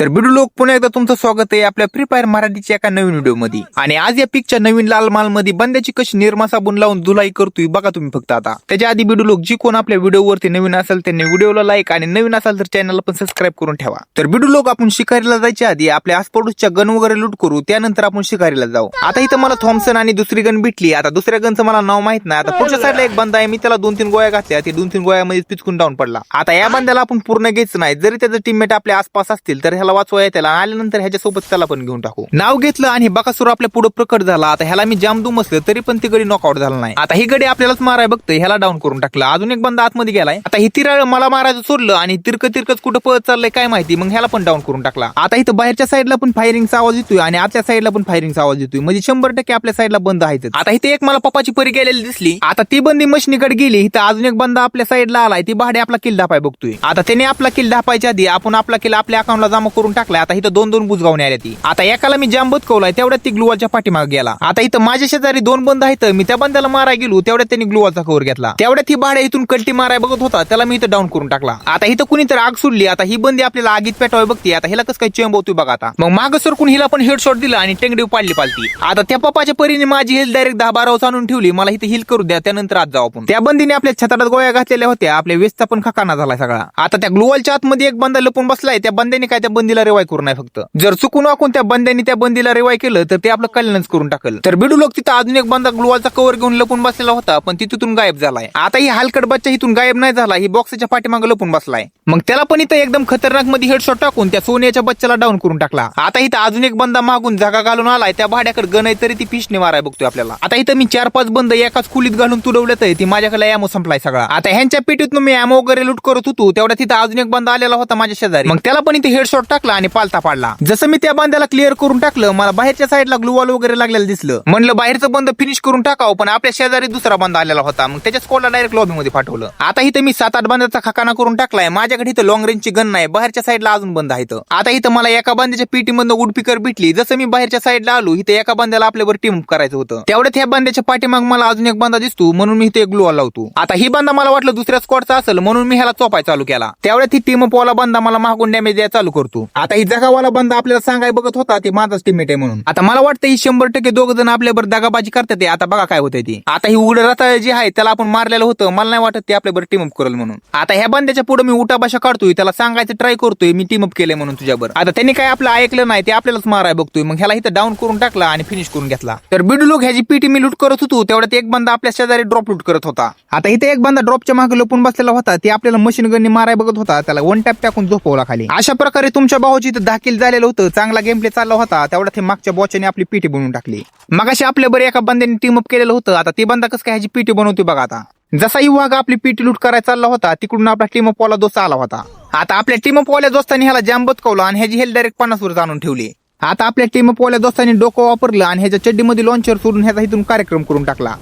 तर बिडू लोक पुन्हा एकदा तुमचं स्वागत आहे आपल्या फ्री फायर मराठीच्या एका नवीन व्हिडिओमध्ये आणि आज या पिकच्या नवीन लाल माल मध्ये बंद्याची कशी निर्मा साबून लावून धुलाई करतोय बघा तुम्ही फक्त आता. त्याच्या आधी बिडू लोक जी कोण आपल्या व्हिडिओवरती नवीन असेल त्यांनी व्हिडिओला लाईक आणि नवीन असेल तर चॅनलला पण सबस्क्राईब करून ठेवा. तर बिडू लोक आपण शिकारीला जायच्या आधी आपल्या आसपाडूसच्या गन वगैरे लूट करू त्यानंतर आपण शिकारीला जाऊ. आता इथं मला थॉम्सन आणि दुसरी गन भेटली. आता दुसऱ्या गनचं मला नाव माहीत नाही. आता पुढच्या साईडला एक बंदा आहे मी त्याला दोन तीन गोळ्या घातल्या. ते दोन तीन गोळ्यामध्ये पिचकून डाऊन पडला. आता या बंद्याला आपण पूर्ण घ्यायचं नाही. जरी त्याचं टीममेट आपल्या आसपास असतील तर ह्याला वाचवा त्याला आल्यानंतर ह्याच्यासोबत त्याला पण घेऊन टाकू. नाव घेतलं आणि बकासूर आपल्या पुढे प्रकट झाला. आता ह्याला मी जाम मसलं तरी पण ती गडी नॉकआउट झाला नाही. आता ही गडी आपल्यालाच माराय बघतोय. ह्याला डाऊन करून टाकलं. अजून एक बंद आतमध्ये गेलाय. आता ही तिराळ मला मारायचं सोडलं आणि तिरक तिरकच कुठं पळत चाललंय काय माहिती. मग ह्याला पण डाऊन करून टाकला. आता इथं बाहेरच्या साईडला पण फायरिंगचा आवाज येतोय आणि आतल्या साईडला पण फायरिंगचा आवाज येतोय. म्हणजे शंभर टक्के आपल्या साईडला बंद आहेत आता इथे एक मला पप्पाची परी गेलेली दिसली. आता ती बंदी मशनीकडे गेली. इथं अजून एक बंद आपल्या साईडला आलाय. ती भाडे आपला किल पाय बघतोय. आता त्याने आपला किल पायच्या आधी आपण आपला किल आपल्या अकाउंटला जमा करून टाकलाय. आता इथं दोन दोन बुजगावणे आल्या ती. आता एकाला मी जाम बदकवलाय तेवढ्यात ती ग्लुवालच्या पाठीमागे गेला. आता इथं माझ्या शेजारी दोन बंद आहेत. मी त्या बंदाला माराय गेलो तेवढ्यात त्यांनी ग्लुवालचा कवर घेतला. तेवढ्यात ही भाड्या इथून कल्टी माराय बघत होता त्याला मी इथं डाऊन करून टाकला. आता इथं कुणी तर आग सुटली आता ही बंदी आपल्याला आगीत पेटवाय बघते. आता हिला कसं काय चेंबवतोय बघा आता. मग माग सरकून हिला पण हेडशॉट दिला आणि टेंगडी पाडली पालती. आता त्या पप्पाच्या परीने माझी हिल डायरेक्ट दहा बारा आणून ठेवली. मला इथं हिल करू द्या त्यानंतर आज जाऊ आपण. त्या बंदीने आपल्या छताडात गोळ्या घातलेल्या होत्या. आपल्या वेस्टचा पण खकाना झाला सगळा. आता त्या ग्लोवलच्या आतमध्ये एक बंदा लपून बसलाय. त्या बंद्याने काय त्या बंदीला रिवाय करू नाही फक्त. जर चुकून वाकून त्या बंद्यांनी त्या बंदीला रिवाय केलं तर ते आपलं कल्याणच करून टाकल. तर बिडू लोक तिथं अजून एक बंदा ग्लोवालचा कवर घेऊन लपून बसलेला होता पण ती तिथून गायब झालाय. आता ही हलकट बच्चा इथून गायब नाही झाला ही बॉक्सच्या पाठीमागे लपून बसलाय. मग त्याला पण इथं एकदम खतरनाकमध्ये हेडशॉट टाकून त्या सोन्याच्या बच्चाला डाऊन करून टाकला. आता इथं अजून एक बंदा मागून जागा घालून आलाय त्या भाड्याकडे गणय तरी ती पिशने माराय बघतोय आपल्याला. आता इथं मी चार पाच बंद एकाच खुलीत घालून तुडवल्यात ती माझ्याकडे ॲमो संपलाय सगळा. आता ह्यांच्या पेटीतून मी ॲमो वगैरे लूट करत होतो तेवढ्या तिथं अजून एक बंदा आलेला होता माझ्या शेजारी. मग त्याला पण इथे हेडशॉट टाकला आणि पालता पाडला. जसं मी त्या बंद्याला क्लिअर करून टाकलं मला बाहेरच्या साईडला ग्लुवाल वगैरे लागलेलं दिसलं. म्हणलं बाहेरचं बंद फिनिश करून टाकावं पण आपल्या शेजारी दुसरा बंद आलेला होता. मग त्याच्या स्कोडला डायरेक्ट लॉबी मध्ये पाठवलं. आता इथं मी सात आठ बंदाचा खाकाना करून टाकलाय. माझ्याकडे इथं लॉंग रेंजची गन नाही. बाहेरच्या साईडला अजून बंद आहे आता इथं मला एका बांध्याच्या पीटी मधून उडपिकर भेटली. जसं मी बाहेरच्या साईडला आलो इथं एका बांद्याला आपल्यावर टीम करायचं होतं. तेवढ्यात ह्या बंद्याच्या पाठीमाग मला अजून एक बंदा दिसतो म्हणून मी इथे एक लावतो. आता ही बंदा मला वाटलं दुसऱ्या स्कॉडचा असेल म्हणून मी ह्याला चोपाय चालू केला. त्यावेळेस ही टीम वाला बांधा मला मागून डॅमेज द्यायला चालू करतो. आता ही जगावाला बंद आपल्याला सांगाय बघत होता ते माझाच टीममेट आहे म्हणून. आता मला वाटतं ही शंभर टक्के दोघ जण आपल्यावर दगाबाजी करतात ते आता बघा काय होतंय ते. आता ही उघड रथा जी आहे त्याला आपण मारलेलं होतं. मला नाही वाटत ते आपल्यावर टीम अप करेल म्हणून. आता ह्या बंद्याच्या पुढे मी उठा भाषा काढतोय. त्याला सांगायचं ट्राय करतोय. मी टीम अप केलंय म्हणून तुझ्यावर आता त्यांनी काय आपलं ऐकलं नाही ते आपल्यालाच माराय बघतोय. मग ह्याला इथं डाऊन करून टाकला आणि फिनिश करून घेतला. तर बिडू लोक ह्याची पीटी मी लूट करत होतो. तेवढ्यात एक बंदा आपल्या शेजारी ड्रॉप लूट करत होता. आता इथे एक बंदा ड्रॉपच्या मागे लपून बसलेला होता. ते आपल्याला मशीन गनने माराय बघत होता. त्याला वन टॅप टाकून झोपवला खाली. अशा प्रकारे तुमच्या भाऊची इथं दाखील झालेलं होतं. चांगला गेम प्ले चालला होता. तेवढा ते मागच्या बॉचने आपली पीटी बनवून टाकली. मगाशी आपल्या बरे एका बंद्याने टीम अप केलेलं होतं. आता ते बंदा कसं काय ह्याची पीटी बनवते बघा आता. जसा ही आपली पीटी लूट करायला चालला होता तिकडून आपला टीम अप वाला दोस्त आला होता. आता आपल्या टीम अप वाल्या दोस्तांनी ह्याला जाम बतकवला आणि ह्याची हेल डायरेक्ट पन्नास वर आणून ठेवली. आता आपल्या टीम अप वाल्या दोस्तांनी डोकं वापरलं आणि ह्याच्या चड्डीमध्ये लॉन्चर सोडून ह्याचा इथून कार्यक्रम करून टाकला.